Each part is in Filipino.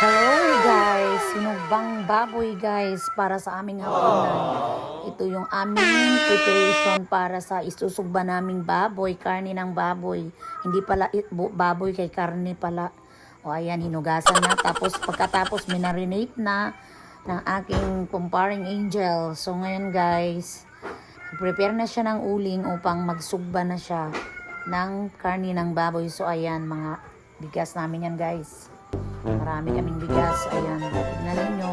Hello guys, sinugbang baboy guys para sa aming hapunan. Ito yung aming preparation para sa isusugba naming baboy, karne ng baboy. Hindi pala baboy kay karne pala. O ayan, hinugasan na. Tapos pagkatapos minarinate na ng aking pumparing angel. So ngayon guys, prepare na siya ng uling upang magsugba na siya ng karne ng baboy. So ayan, mga bigas namin yan guys. Marami kaming bigas. Ayan, tignan ninyo.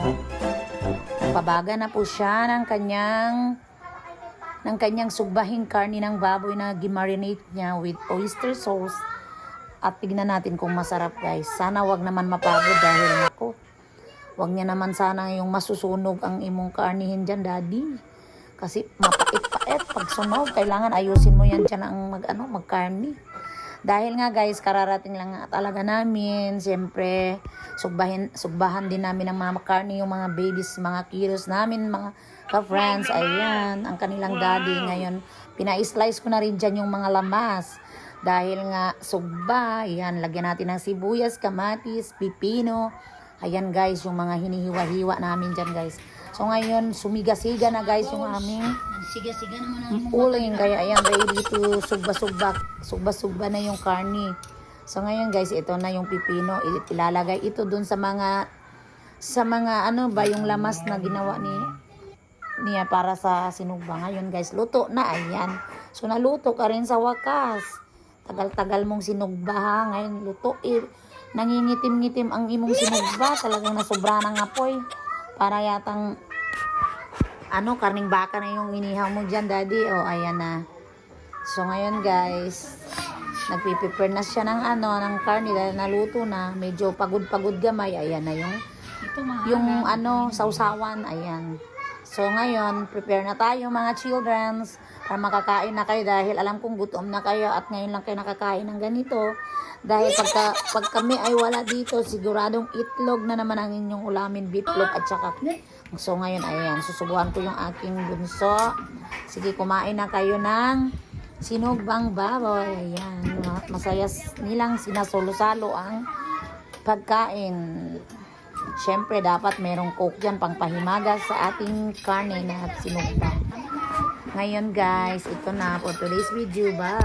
Pabaga na po siya ng kanyang ng kanyang sugbahin karni ng baboy na gimarinate niya with oyster sauce. At tignan natin kung masarap guys. Sana wag naman mapagod dahil ako. Wag niya naman sana yung masusunog ang imong karnihin dyan, daddy. Kasi mapait-pait pag sunog. Kailangan ayusin mo yan dyan ang mag, ano, magkarni. Dahil nga guys, kararating lang nga talaga namin. Siyempre, sugbahin, sugbahan din namin ng mga makarni, yung mga babies, mga kilos namin, mga ka-friends. Ayan, ang kanilang daddy. Ngayon, pina-slice ko na rin dyan yung mga lamas. Dahil nga, sugba, ayan, lagyan natin ng sibuyas, kamatis, pipino. Ayan guys, yung mga hinihiwa-hiwa namin dyan guys. So ngayon, sumiga-siga na guys yung aming Siga-siga naman ang uling. Kaya ayan, ready to sugba-sugba. Sugba-sugba na yung karni. So ngayon guys, ito na yung pipino. Ilalagay ito dun sa mga sa mga ano ba yung lamas na ginawa ni niya para sa sinugba. Ngayon guys, luto na. Ayan. So naluto ka rin sa wakas. Tagal-tagal mong sinugba ha. Ngayon luto. Eh, nangingitim-ngitim ang imong sinugba. Talagang nasobra ng apoy. Para yatang ano, karning baka na yung inihaw mo dyan, daddy. O, ayan na. So, ngayon, guys, nagpiprepare na siya ng ano, ng karne dahil naluto na. Medyo pagod-pagod gamay. Ayan na yung, Ito yung ano, sausawan. Ayan. So, ngayon, prepare na tayo mga childrens para makakain na kayo dahil alam kong gutom na kayo at ngayon lang kayo nakakain ng ganito. Dahil pagka, pag kami ay wala dito, siguradong itlog na naman ang inyong ulamin, beetlog at saka So ngayon, ayan, susubuhan ko yung aking bunso. Sige, kumain na kayo ng sinugbang baboy. Ayan, ma- masaya nilang sinasolo-salo ang pagkain. Siyempre, dapat merong coke dyan pang pahimagas sa ating karne na sinugba. Ngayon guys, ito na for today's video. Bye!